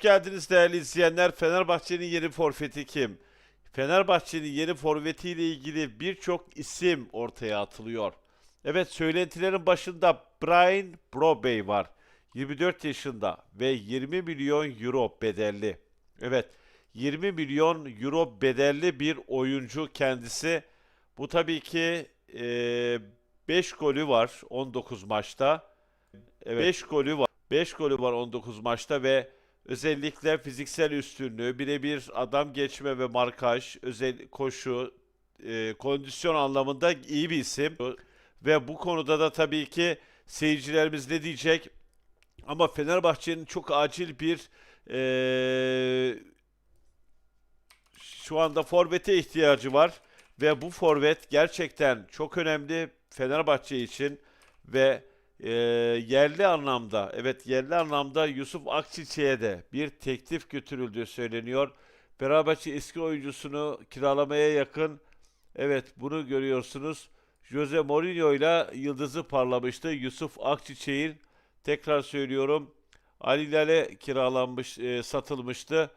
Hoş geldiniz değerli izleyenler. Fenerbahçe'nin yeni forveti kim? Fenerbahçe'nin yeni forvetiyle ilgili birçok isim ortaya atılıyor. Evet söylentilerin başında Brian Brobey var. 24 yaşında ve 20 milyon euro bedelli. Evet 20 milyon euro bedelli bir oyuncu kendisi. Bu tabii ki 5 golü var 19 maçta. Evet. 5 golü var. 5 golü var 19 maçta ve özellikle fiziksel üstünlüğü, birebir adam geçme ve markaj, özel koşu, e, kondisyon anlamında iyi bir isim. Ve bu konuda da tabii ki seyircilerimiz ne diyecek? Ama Fenerbahçe'nin çok acil bir e, şu anda forvete ihtiyacı var ve bu forvet gerçekten çok önemli Fenerbahçe için ve e, yerli anlamda evet yerli anlamda Yusuf Akçiçek'e de bir teklif götürüldüğü söyleniyor. Fenerbahçe eski oyuncusunu kiralamaya yakın evet bunu görüyorsunuz. Jose Mourinho ile yıldızı parlamıştı. Yusuf Akçiçek'in tekrar söylüyorum Al Hilal'e kiralanmış, e, satılmıştı.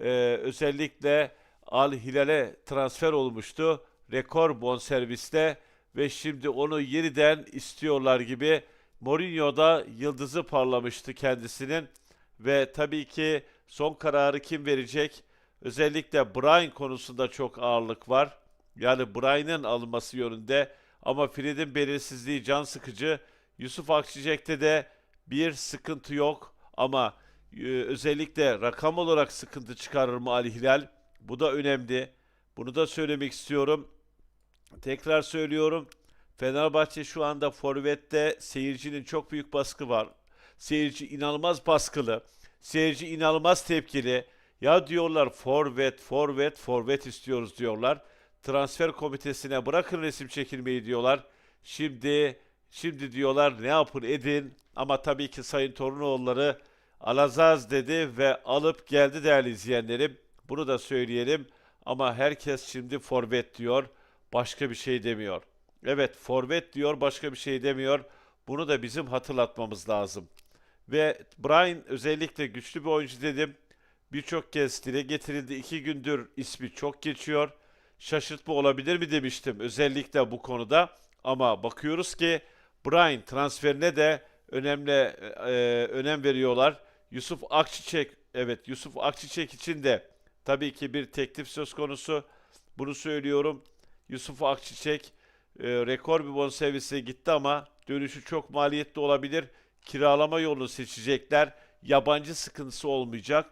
E, özellikle Al Hilal'e transfer olmuştu. Rekor bonservisle ve şimdi onu yeniden istiyorlar gibi. Mourinho da yıldızı parlamıştı kendisinin ve tabii ki son kararı kim verecek? Özellikle Brian konusunda çok ağırlık var. Yani Brian'ın alınması yönünde ama Fred'in belirsizliği can sıkıcı. Yusuf Akçiçek'te de bir sıkıntı yok ama e, özellikle rakam olarak sıkıntı çıkarır mı Ali Hilal? Bu da önemli. Bunu da söylemek istiyorum. Tekrar söylüyorum. Fenerbahçe şu anda forvette seyircinin çok büyük baskı var. Seyirci inanılmaz baskılı. Seyirci inanılmaz tepkili. Ya diyorlar forvet, forvet, forvet istiyoruz diyorlar. Transfer komitesine bırakın resim çekilmeyi diyorlar. Şimdi şimdi diyorlar ne yapın edin. Ama tabii ki Sayın Torunoğulları alazaz dedi ve alıp geldi değerli izleyenlerim. Bunu da söyleyelim. Ama herkes şimdi forvet diyor. Başka bir şey demiyor. Evet forvet diyor başka bir şey demiyor. Bunu da bizim hatırlatmamız lazım. Ve Brian özellikle güçlü bir oyuncu dedim. Birçok kez dile getirildi. İki gündür ismi çok geçiyor. Şaşırtma olabilir mi demiştim özellikle bu konuda. Ama bakıyoruz ki Brian transferine de önemli e, önem veriyorlar. Yusuf Akçiçek evet Yusuf Akçiçek için de tabii ki bir teklif söz konusu. Bunu söylüyorum. Yusuf Akçiçek e, rekor bir bonservise gitti ama dönüşü çok maliyetli olabilir. Kiralama yolunu seçecekler. Yabancı sıkıntısı olmayacak.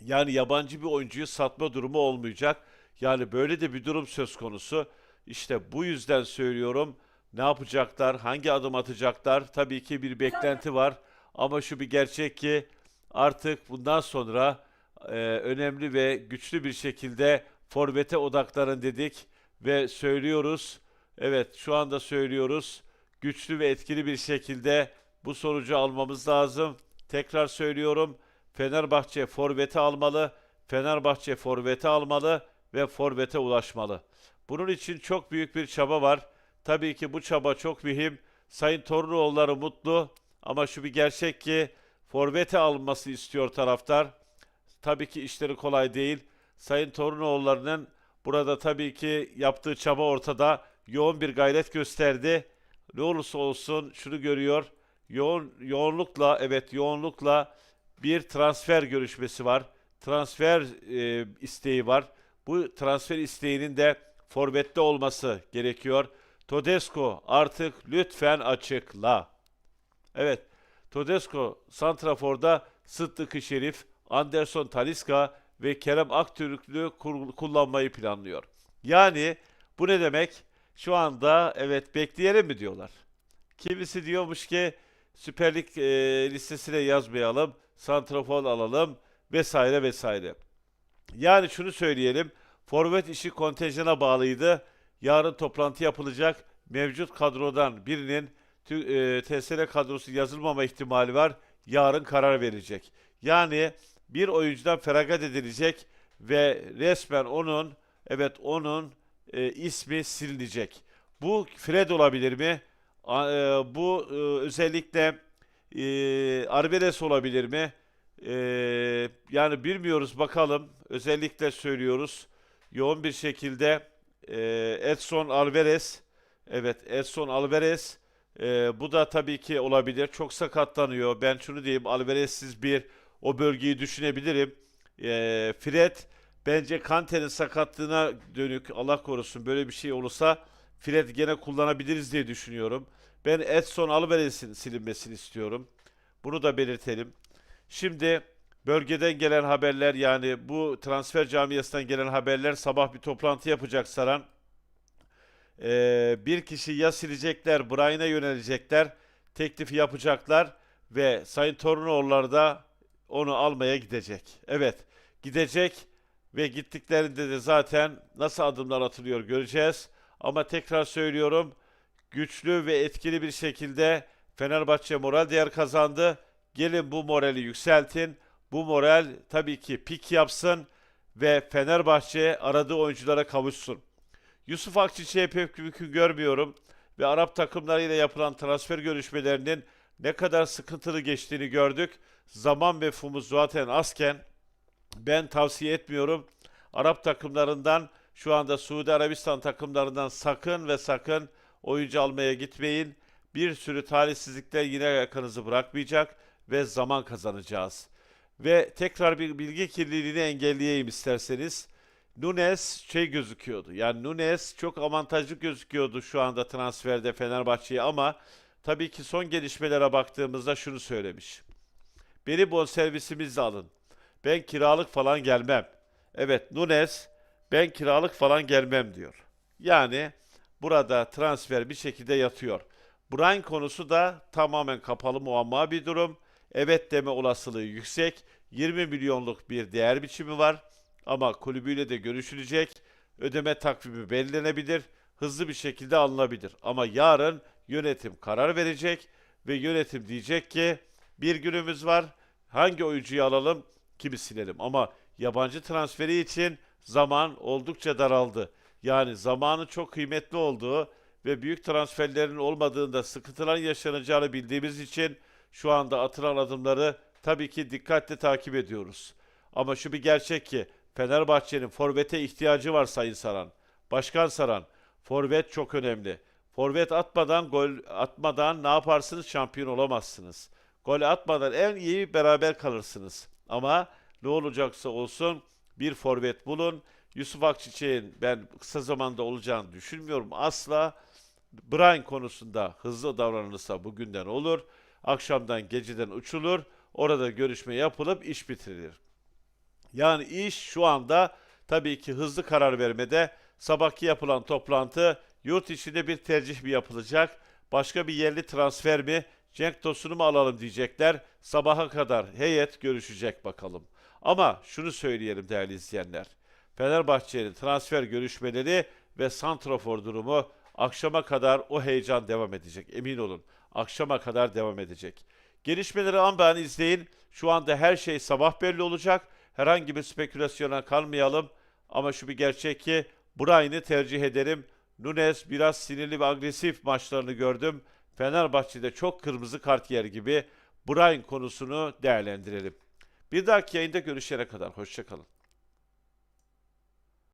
Yani yabancı bir oyuncuyu satma durumu olmayacak. Yani böyle de bir durum söz konusu. İşte bu yüzden söylüyorum. Ne yapacaklar? Hangi adım atacaklar? Tabii ki bir beklenti var. Ama şu bir gerçek ki artık bundan sonra e, önemli ve güçlü bir şekilde forvete odaklanın dedik ve söylüyoruz. Evet şu anda söylüyoruz. Güçlü ve etkili bir şekilde bu sonucu almamız lazım. Tekrar söylüyorum. Fenerbahçe forvete almalı. Fenerbahçe forvete almalı ve forvete ulaşmalı. Bunun için çok büyük bir çaba var. Tabii ki bu çaba çok mühim. Sayın Torunoğulları mutlu ama şu bir gerçek ki forvete alınması istiyor taraftar. Tabii ki işleri kolay değil. Sayın Torunoğulları'nın burada tabii ki yaptığı çaba ortada. Yoğun bir gayret gösterdi. Ne olursa olsun şunu görüyor. Yoğun yoğunlukla evet yoğunlukla bir transfer görüşmesi var. Transfer e, isteği var. Bu transfer isteğinin de forvette olması gerekiyor. Todesco artık lütfen açıkla. Evet. Todesco Santrafor'da Sıddık Şerif, Anderson Taliska ve Kerem Aktürk'lü kullanmayı planlıyor. Yani bu ne demek? Şu anda evet bekleyelim mi diyorlar. Kimisi diyormuş ki Süper Lig e, listesine yazmayalım, santrafor alalım vesaire vesaire. Yani şunu söyleyelim. Forvet işi kontenjana bağlıydı. Yarın toplantı yapılacak. Mevcut kadrodan birinin e, TSL kadrosu yazılmama ihtimali var. Yarın karar verecek. Yani bir oyuncudan feragat edilecek ve resmen onun evet onun e, ismi silinecek. Bu Fred olabilir mi? A- e, bu e, özellikle e, Arbedes olabilir mi? E, yani bilmiyoruz bakalım. Özellikle söylüyoruz. Yoğun bir şekilde e, Edson Alvarez evet Edson Alvarez e, bu da tabii ki olabilir. Çok sakatlanıyor. Ben şunu diyeyim Alvarez'siz bir o bölgeyi düşünebilirim. E, Fred bence Kante'nin sakatlığına dönük Allah korusun böyle bir şey olursa Fred gene kullanabiliriz diye düşünüyorum. Ben Edson Alvarez'in silinmesini istiyorum. Bunu da belirtelim. Şimdi bölgeden gelen haberler yani bu transfer camiasından gelen haberler sabah bir toplantı yapacak Saran. Ee, bir kişi ya silecekler, Brian'a yönelecekler, teklifi yapacaklar ve Sayın Torunoğulları da onu almaya gidecek. Evet, gidecek ve gittiklerinde de zaten nasıl adımlar atılıyor göreceğiz. Ama tekrar söylüyorum, güçlü ve etkili bir şekilde Fenerbahçe moral değer kazandı. Gelin bu morali yükseltin. Bu moral tabii ki pik yapsın ve Fenerbahçe aradığı oyunculara kavuşsun. Yusuf Akçiçek'i pek mümkün görmüyorum ve Arap takımlarıyla yapılan transfer görüşmelerinin ne kadar sıkıntılı geçtiğini gördük. Zaman mefhumu zaten azken ben tavsiye etmiyorum. Arap takımlarından şu anda Suudi Arabistan takımlarından sakın ve sakın oyuncu almaya gitmeyin. Bir sürü talihsizlikler yine yakanızı bırakmayacak ve zaman kazanacağız. Ve tekrar bir bilgi kirliliğini engelleyeyim isterseniz. Nunes şey gözüküyordu. Yani Nunes çok avantajlı gözüküyordu şu anda transferde Fenerbahçe'ye ama tabii ki son gelişmelere baktığımızda şunu söylemiş. Beni bonservisimizle alın. Ben kiralık falan gelmem. Evet Nunes ben kiralık falan gelmem diyor. Yani burada transfer bir şekilde yatıyor. Brian konusu da tamamen kapalı muamma bir durum. Evet deme olasılığı yüksek. 20 milyonluk bir değer biçimi var. Ama kulübüyle de görüşülecek. Ödeme takvimi belirlenebilir. Hızlı bir şekilde alınabilir. Ama yarın yönetim karar verecek ve yönetim diyecek ki bir günümüz var. Hangi oyuncuyu alalım, kimi silelim. Ama yabancı transferi için zaman oldukça daraldı. Yani zamanı çok kıymetli olduğu ve büyük transferlerin olmadığında sıkıntılar yaşanacağını bildiğimiz için şu anda atılan adımları tabii ki dikkatle takip ediyoruz. Ama şu bir gerçek ki Fenerbahçe'nin forvete ihtiyacı var Sayın Saran. Başkan Saran, forvet çok önemli. Forvet atmadan gol atmadan ne yaparsınız? Şampiyon olamazsınız. Gol atmadan en iyi beraber kalırsınız. Ama ne olacaksa olsun bir forvet bulun. Yusuf Akçiçek'in ben kısa zamanda olacağını düşünmüyorum asla. Brian konusunda hızlı davranılırsa bugünden olur. Akşamdan geceden uçulur. Orada görüşme yapılıp iş bitirilir. Yani iş şu anda tabii ki hızlı karar vermede sabahki yapılan toplantı yurt içinde bir tercih mi yapılacak? Başka bir yerli transfer mi? Cenk Tosun'u mu alalım diyecekler. Sabaha kadar heyet görüşecek bakalım. Ama şunu söyleyelim değerli izleyenler. Fenerbahçe'nin transfer görüşmeleri ve santrafor durumu akşama kadar o heyecan devam edecek. Emin olun. Akşama kadar devam edecek. Gelişmeleri an ben izleyin. Şu anda her şey sabah belli olacak. Herhangi bir spekülasyona kalmayalım. Ama şu bir gerçek ki Brian'ı tercih ederim. Nunes biraz sinirli ve agresif maçlarını gördüm. Fenerbahçe'de çok kırmızı kart yer gibi Brian konusunu değerlendirelim. Bir dahaki yayında görüşene kadar hoşçakalın.